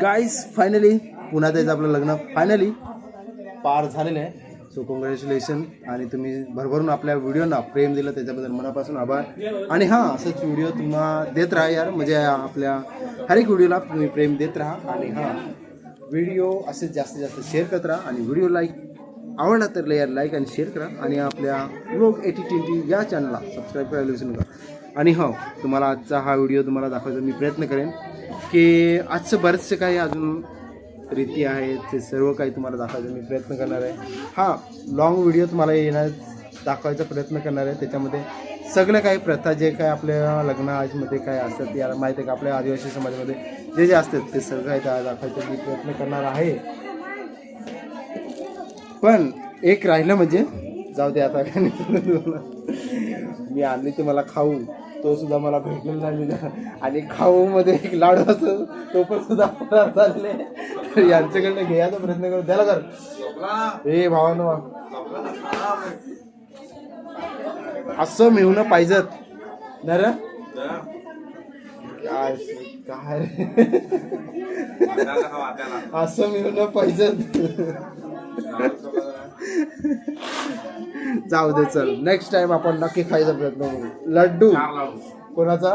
गाईस finally पुन्हा त्याचं आपलं लग्न. फायनली पार झालेलं आहे. सो कॉंग्रॅच्युलेशन आणि तुम्ही भरभरून आपल्या व्हिडिओना प्रेम दिलं. त्याच्याबद्दल मनापासून आभार. आणि हां असंच व्हिडिओ तुम्हाला देत राहा यार. म्हणजे आपल्या हर एक व्हिडिओला तुम्ही प्रेम देत राहा. आणि हां व्हिडिओ असेच जास्तीत जास्त शेअर करत राहा. आणि व्हिडिओ लाईक आवडला तर यार लाईक आणि शेअर करा. आणि आपल्या लोक एटी ट्वेंटी या चॅनलला सबस्क्राईब करायला विसरू नका. आणि हो तुम्हाला आजचा हा व्हिडिओ तुम्हाला दाखवायचा मी प्रयत्न करेन. की आजचं बरेचसे काही अजून रीती आहेत ते सर्व काही तुम्हाला दाखवायचा मी प्रयत्न करणार आहे. हां लॉंग व्हिडिओ तुम्हाला येणार दाखवायचा प्रयत्न करणार आहे. त्याच्यामध्ये सगळं काही प्रथा जे काय आपल्या लग्नामध्ये काय असतात याला माहिती आहे का? आपल्या आदिवासी समाजामध्ये जे जे असतात ते सगळं काही दाखवायचा मी प्रयत्न करणार आहे. पण एक राहिलं म्हणजे जाऊ दे आता. काय नाही. मी आणली ते मला खाऊ. तो सुद्धा मला भेटलेला नाही. आणि खाऊ मध्ये एक लाडू असतो तो पण सुद्धा तर यांच्याकडनं घ्यायचा प्रयत्न करू. द्याला कर. ए भावानो असं मिळवणं पाहिजेत. ना रे? काय काय? असं मिळवणं पाहिजेत. जाऊ दे चल. नेक्स्ट टाइम आपण नक्की खायचा प्रयत्न करू. लड्डू. कोणाचा?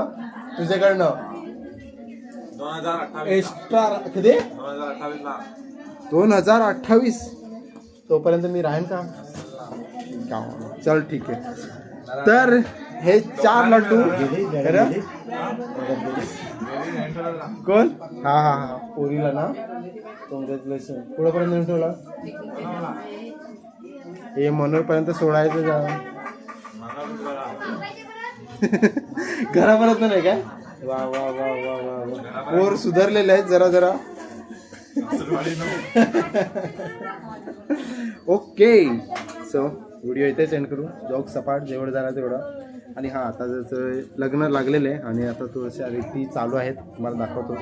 तुझ्याकडनं. दोन हजार अठ्ठावीस एक्स्ट्रा किती? दोन हजार अठ्ठावीस ला. दोन हजार अठ्ठावीस. तोपर्यंत मी राहीन का. चल ठीक आहे. तर हे चार लड्डू? कोण? हा हा हा. पोरीला ना. कॉंग्रॅच्युलेशन पुढेपर्यंत नेऊन ठेवला? हे मनोरपर्यंत सोडायचं जा. घरापर्यंत नाही काय वा वा वा वा वा वा. पोर सुधारलेले आहेत जरा जरा. ओके. सो व्हिडिओ इथे सेंड करू. जॉग सपाट जेवढं झाला तेवढं. आणि हां आता जसं लग्न लागलेलं आहे आणि आता थोड्याशा रीती चालू आहेत. तुम्हाला दाखवतो.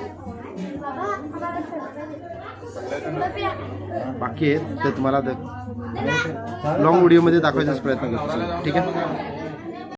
बाकी आहेत तर तुम्हाला लॉंग व्हिडिओमध्ये दाखवायचाच प्रयत्न करतो ठीक आहे?